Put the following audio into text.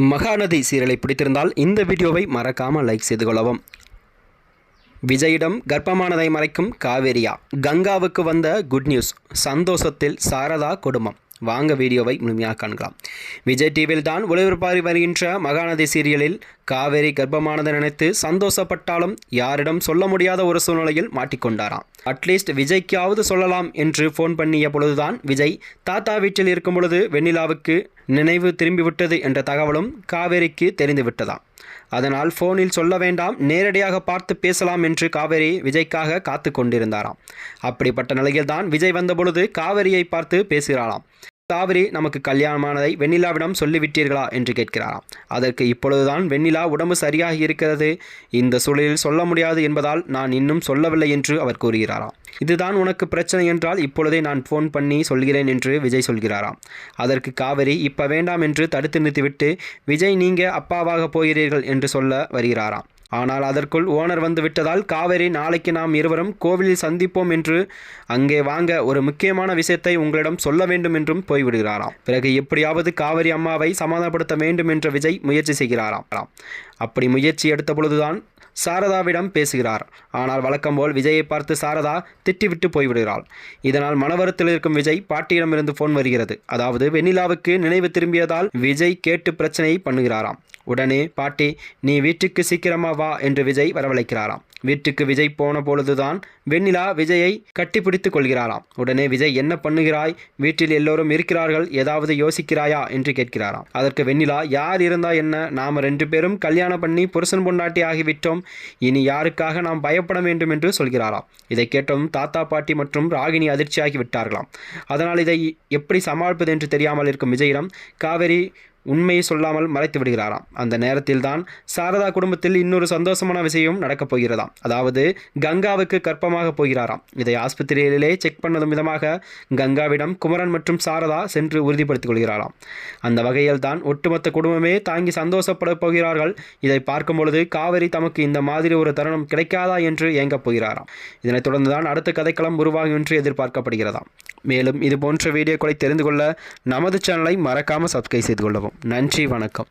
மகாநதி சீரியலை பிடித்திருந்தால் இந்த வீடியோவை மறக்காமல் லைக் செய்து கொள்ளவும். விஜயிடம் கர்ப்பமானதை மறைக்கும் காவேரியா. கங்காவுக்கு வந்த குட் நியூஸ். சந்தோஷத்தில் சாரதா குடும்பம். வாங்க வீடியோவை முழுமையாக காண்கலாம். விஜய் டிவியில் தான் ஒளிபரப்பாகி வருகின்ற மகாநதி சீரியலில் காவேரி கர்ப்பமானதை நினைத்து சந்தோஷப்பட்டாலும் யாரிடம் சொல்ல முடியாத ஒரு சூழ்நிலையில் மாட்டிக்கொண்டாராம். அட்லீஸ்ட் விஜய்க்காவது சொல்லலாம் என்று ஃபோன் பண்ணிய பொழுதுதான் விஜய் தாத்தா வீட்டில் இருக்கும் பொழுது வெண்ணிலாவுக்கு நினைவு திரும்பிவிட்டது என்ற தகவலும் காவேரிக்கு தெரிந்துவிட்டதாம் அதனால் ஃபோனில் சொல்ல வேண்டாம் நேரடியாக பார்த்து பேசலாம் என்று காவேரி விஜய்க்காக காத்து கொண்டிருந்தாராம். அப்படிப்பட்ட நிலையில்தான் விஜய் வந்தபொழுது காவேரியை பார்த்து பேசுகிறாராம் காவிரி நமக்கு கல்யாணமானதை வெண்ணிலாவிடம் சொல்லிவிட்டீர்களா? என்று கேட்கிறாராம். அதற்கு இப்பொழுதுதான் வெண்ணிலா உடம்பு சரியாக இருக்கிறது. இந்த சூழலில் சொல்ல முடியாது என்பதால் நான் இன்னும் சொல்லவில்லை என்று அவர் கூறுகிறாராம். இதுதான் உனக்கு பிரச்சனை என்றால் இப்பொழுதே நான் ஃபோன் பண்ணி சொல்கிறேன் என்று விஜய் சொல்கிறாராம். அதற்கு காவிரி இப்போ வேண்டாம் என்று தடுத்து நிறுத்திவிட்டு விஜய் நீங்க அப்பாவாக போகிறீர்கள் என்று சொல்ல வருகிறாராம். ஆனால் அதற்குள் ஓனர் வந்து விட்டதால் காவேரி நாளைக்கு நாம் இருவரும் கோவிலில் சந்திப்போம் என்று அங்கே வாங்க ஒரு முக்கியமான விஷயத்தை உங்களிடம் சொல்ல வேண்டும் என்றும் போய்விடுகிறாராம். பிறகு எப்படியாவது காவேரி அம்மாவை சமாதானப்படுத்த வேண்டும் என்ற விஜய் முயற்சி செய்கிறாராம். அப்படி முயற்சி எடுத்த பொழுதுதான் சாரதாவிடம் பேசுகிறார். ஆனால் வழக்கம் போல் விஜயை பார்த்து சாரதா திட்டிவிட்டு போய்விடுகிறாள். இதனால் மனவருத்தில் இருக்கும் விஜய் பாட்டியிடமிருந்து ஃபோன் வருகிறது. அதாவது வெண்ணிலாவுக்கு நினைவு திரும்பியதால் விஜய் கேட்டு பிரச்சனையை பண்ணுகிறாராம். உடனே பாட்டி நீ வீட்டுக்கு சீக்கிரமா வா என்று விஜய் வரவழைக்கிறாராம். வீட்டுக்கு விஜய் போன பொழுதுதான் வெண்ணிலா விஜயை கட்டிப்பிடித்துக் கொள்கிறாராம். உடனே விஜய் என்ன பண்ணுகிறாய்? வீட்டில் எல்லோரும் இருக்கிறார்கள். ஏதாவது யோசிக்கிறாயா? என்று கேட்கிறாராம். அதற்கு வெண்ணிலா யார் இருந்தா என்ன? நாம ரெண்டு பேரும் கல்யாணம் பண்ணி புருஷன் பொண்டாட்டி ஆகிவிட்டோம். இனி யாருக்காக நாம் பயப்பட வேண்டும் என்று சொல்கிறாராம். இதை கேட்டதும் தாத்தா பாட்டி மற்றும் ராகினி அதிர்ச்சியாகி விட்டார்களாம். அதனால் இதை எப்படி சமாளிப்பது என்று தெரியாமல் இருக்கும் விஜயிடம் காவேரி உண்மையை சொல்லாமல் மறைத்து விடுகிறாராம். அந்த நேரத்தில் தான் சாரதா குடும்பத்தில் இன்னொரு சந்தோஷமான விஷயம் நடக்கப் போகிறதாம். அதாவது கங்காவுக்கு கற்பமாக போகிறாராம். இதை ஆஸ்பத்திரியிலே செக் பண்ணதும் விதமாக கங்காவிடம் குமரன் மற்றும் சாரதா சென்று உறுதிப்படுத்திக் கொள்கிறாராம். அந்த வகையில் தான் ஒட்டுமொத்த குடும்பமே தாங்கி சந்தோஷப்பட போகிறார்கள். இதை பார்க்கும் பொழுது காவிரி தமக்கு இந்த மாதிரி ஒரு தருணம் கிடைக்காதா என்று ஏங்கப் போகிறாராம். இதனைத் தொடர்ந்து தான் அடுத்த கதைக்களம் உருவாகும் என்று எதிர்பார்க்கப்படுகிறதாம். மேலும் இது போன்ற வீடியோக்களை தெரிந்து கொள்ள நமது சேனலை மறக்காமல் சப்ஸ்கிரைப் செய்து கொள்ளவும். நன்றி வணக்கம்.